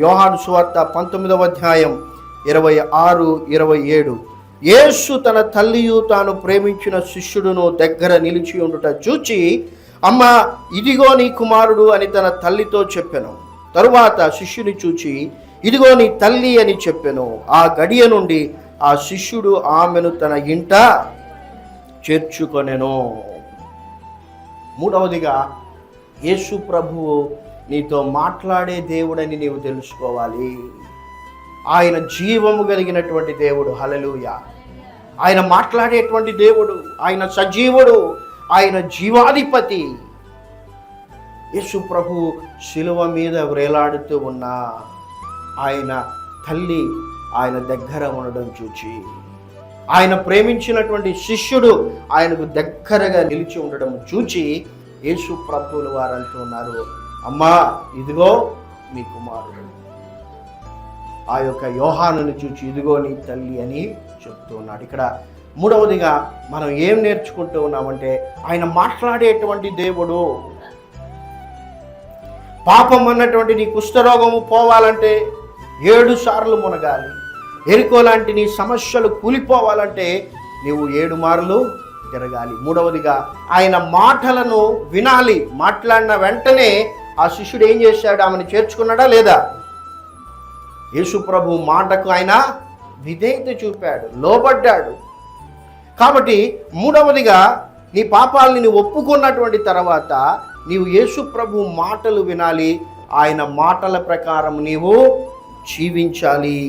యోహాను సువార్త పంతొమ్మిదవ అధ్యాయం ఇరవై ఆరు ఇరవై ఏడు. యేసు తన తల్లియు తాను ప్రేమించిన శిష్యుడును దగ్గర నిలిచి ఉండుట చూచి అమ్మ ఇదిగో నీ కుమారుడు అని తన తల్లితో చెప్పెను. తరువాత శిష్యుని చూచి ఇదిగో నీ తల్లి అని చెప్పెను. ఆ గడియ నుండి ఆ శిష్యుడు ఆమెను తన ఇంట చేర్చుకొనెను. మూడవదిగా యేసు ప్రభువు నీతో మాట్లాడే దేవుడని నీవు తెలుసుకోవాలి. ఆయన జీవము కలిగినటువంటి దేవుడు. హలలుయ ఆయన మాట్లాడేటువంటి దేవుడు. ఆయన సజీవుడు. ఆయన జీవాధిపతి. యేసు ప్రభు శిలువ మీద వ్రేలాడుతూ ఉన్న ఆయన తల్లి ఆయన దగ్గర ఉండడం చూచి ఆయన ప్రేమించినటువంటి శిష్యుడు ఆయనకు దగ్గరగా నిలిచి ఉండడం చూచి యేసు ప్రభువులు వారు అంటున్నారు అమ్మా ఇదిగో మీ కుమారుడు. ఆ యొక్క యోహానుని చూచి ఇదిగో నీ తల్లి అని చెప్తూ ఉన్నాడు. ఇక్కడ మూడవదిగా మనం ఏం నేర్చుకుంటూ ఉన్నామంటే ఆయన మాట్లాడేటువంటి దేవుడు. పాపం అన్నటువంటి నీ కుష్ఠరోగము పోవాలంటే ఏడు సార్లు మునగాలి. ఎరుకో లాంటి నీ సమస్యలు కూలిపోవాలంటే నీవు ఏడు మార్లు తిరగాలి. మూడవదిగా ఆయన మాటలను వినాలి. మాట్లాడిన వెంటనే ఆ శిష్యుడు ఏం చేశాడు? ఆమెను చేర్చుకున్నాడా లేదా? యేసు ప్రభు మాటకు ఆయన విధేయత చూపాడు లోబడ్డాడు. కాబట్టి మూడవదిగా నీ పాపాలని నీవు ఒప్పుకున్నటువంటి తర్వాత నీవు యేసు ప్రభు మాటలు వినాలి. ఆయన మాటల ప్రకారం నీవు జీవించాలి.